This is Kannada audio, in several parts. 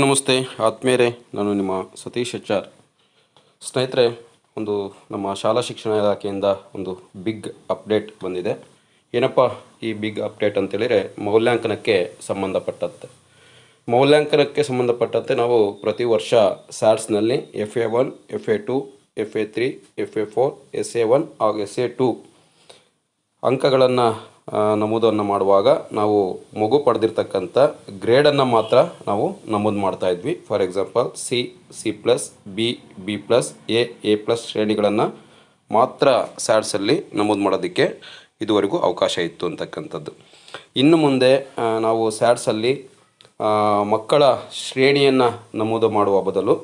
ನಮಸ್ತೆ. ಆತ್ಮೀಯರೇ, ನಾನು ನಿಮ್ಮ ಸತೀಶ್ ಎಚ್ ಸ್ನೇಹಿತರೆ, ಒಂದು ನಮ್ಮ ಶಾಲಾ ಶಿಕ್ಷಣ ಇಲಾಖೆಯಿಂದ ಒಂದು ಬಿಗ್ ಅಪ್ಡೇಟ್ ಬಂದಿದೆ. ಏನಪ್ಪ ಈ ಬಿಗ್ ಅಪ್ಡೇಟ್ ಅಂತೇಳಿದರೆ, ಮೌಲ್ಯಾಂಕನಕ್ಕೆ ಸಂಬಂಧಪಟ್ಟಂತೆ. ಮೌಲ್ಯಾಂಕನಕ್ಕೆ ಸಂಬಂಧಪಟ್ಟಂತೆ ನಾವು ಪ್ರತಿ ವರ್ಷ ಸ್ಯಾಟ್ಸ್ನಲ್ಲಿ F A one, F A two, F A three, F A four, S A one ಹಾಗೂ ಎಸ್ ಎ ಟು ಅಂಕಗಳನ್ನು ನಮೂದನ್ನು ಮಾಡುವಾಗ ನಾವು ಮಗು ಪಡೆದಿರ್ತಕ್ಕಂಥ ಗ್ರೇಡನ್ನು ಮಾತ್ರ ನಾವು ನಮೂದು ಮಾಡ್ತಾ ಇದ್ವಿ. For example C C plus B B plus A A plus ಶ್ರೇಣಿಗಳನ್ನು ಮಾತ್ರ ಸ್ಯಾಡ್ಸಲ್ಲಿ ನಮೂದು ಮಾಡೋದಕ್ಕೆ ಇದುವರೆಗೂ ಅವಕಾಶ ಇತ್ತು ಅಂತಕ್ಕಂಥದ್ದು. ಇನ್ನು ಮುಂದೆ ನಾವು ಸ್ಯಾಡ್ಸಲ್ಲಿ ಮಕ್ಕಳ ಶ್ರೇಣಿಯನ್ನು ನಮೂದು ಮಾಡುವ ಬದಲು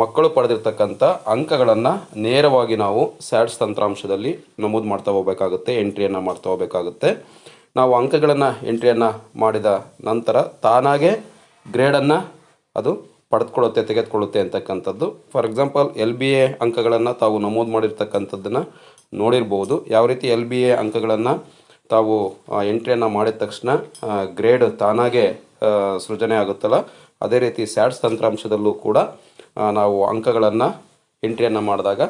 ಮಕ್ಕಳು ಪಡೆದಿರ್ತಕ್ಕಂಥ ಅಂಕಗಳನ್ನು ನೇರವಾಗಿ ನಾವು ಸ್ಯಾಡ್ಸ್ ತಂತ್ರಾಂಶದಲ್ಲಿ ನಮೂದು ಮಾಡ್ತಾ ಹೋಗಬೇಕಾಗುತ್ತೆ, ಎಂಟ್ರಿಯನ್ನು ಮಾಡ್ತಾ ಹೋಗಬೇಕಾಗುತ್ತೆ. ನಾವು ಅಂಕಗಳನ್ನು, ಎಂಟ್ರಿಯನ್ನು ಮಾಡಿದ ನಂತರ ತಾನಾಗೇ ಗ್ರೇಡನ್ನು ಅದು ಪಡೆದುಕೊಳ್ಳುತ್ತೆ, ತೆಗೆದುಕೊಳ್ಳುತ್ತೆ ಅಂತಕ್ಕಂಥದ್ದು. For example L B A ಅಂಕಗಳನ್ನು ತಾವು ನಮೂದು ಮಾಡಿರ್ತಕ್ಕಂಥದ್ದನ್ನು ನೋಡಿರ್ಬೋದು. ಯಾವ ರೀತಿ ಎಲ್ ಬಿ ಎ ಅಂಕಗಳನ್ನು ತಾವು ಎಂಟ್ರಿಯನ್ನು ಮಾಡಿದ ತಕ್ಷಣ ಗ್ರೇಡ್ ತಾನಾಗೇ ಸೃಜನೆ ಆಗುತ್ತಲ್ಲ, ಅದೇ ರೀತಿ ಸ್ಯಾಡ್ಸ್ ತಂತ್ರಾಂಶದಲ್ಲೂ ಕೂಡ ನಾವು ಅಂಕಗಳನ್ನು ಎಂಟ್ರಿಯನ್ನು ಮಾಡಿದಾಗ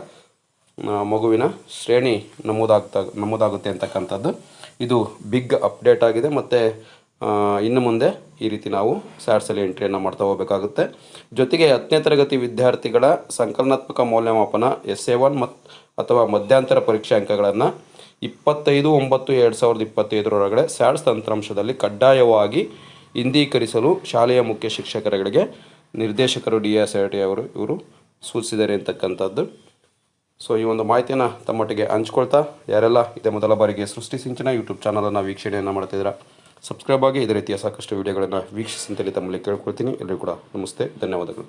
ಮಗುವಿನ ಶ್ರೇಣಿ ನಮೂದಾಗ್ತಾ, ನಮೂದಾಗುತ್ತೆ ಅಂತಕ್ಕಂಥದ್ದು. ಇದು ಬಿಗ್ ಅಪ್ಡೇಟ್ ಆಗಿದೆ ಮತ್ತು ಇನ್ನು ಮುಂದೆ ಈ ರೀತಿ ನಾವು ಸ್ಯಾಟ್ಸಲ್ಲಿ ಎಂಟ್ರಿಯನ್ನು ಮಾಡ್ತಾ ಹೋಗಬೇಕಾಗುತ್ತೆ. ಜೊತೆಗೆ ಹತ್ತನೇ ತರಗತಿ ವಿದ್ಯಾರ್ಥಿಗಳ ಸಂಕಲನಾತ್ಮಕ ಮೌಲ್ಯಮಾಪನ ಎಸ್ ಎ ಒನ್ ಮತ್ತು ಅಥವಾ ಮಧ್ಯಂತರ ಪರೀಕ್ಷೆ ಅಂಕಗಳನ್ನು ಇಪ್ಪತ್ತೈದು, ಒಂಬತ್ತು, ಎರಡು ಸಾವಿರದ ಇಪ್ಪತ್ತೈದರೊಳಗಡೆ ಸ್ಯಾಟ್ಸ್ ತಂತ್ರಾಂಶದಲ್ಲಿ ಕಡ್ಡಾಯವಾಗಿ ಹಿಂದೀಕರಿಸಲು ಶಾಲೆಯ ಮುಖ್ಯ ಶಿಕ್ಷಕರುಗಳಿಗೆ ನಿರ್ದೇಶಕರು ಡಿ ಎಸ್ ಐ ಟಿ ಅವರು ಇವರು ಸೂಚಿಸಿದ್ದಾರೆ ಅಂತಕ್ಕಂಥದ್ದು. ಸೊ ಈ ಒಂದು ಮಾಹಿತಿಯನ್ನು ತಮ್ಮೊಟ್ಟಿಗೆ ಹಂಚ್ಕೊಳ್ತಾ ಯಾರೆಲ್ಲ ಇದೇ ಮೊದಲ ಬಾರಿಗೆ ಸೃಷ್ಟಿ ಸಿಂಚನ ಯೂಟ್ಯೂಬ್ ಚಾನಲನ್ನು ವೀಕ್ಷಣೆಯನ್ನು ಮಾಡ್ತಿದ್ದೀರಾ ಸಬ್ಸ್ಕ್ರೈಬ್ ಆಗಿ ಇದೇ ರೀತಿಯ ಸಾಕಷ್ಟು ವಿಡಿಯೋಗಳನ್ನು ವೀಕ್ಷಿಸಿ ಅಂತೇಳಿ ತಮ್ಮಲ್ಲಿ ಕೇಳ್ಕೊಳ್ತೀನಿ. ಎಲ್ಲರಿಗೂ ಕೂಡ ನಮಸ್ತೆ, ಧನ್ಯವಾದಗಳು.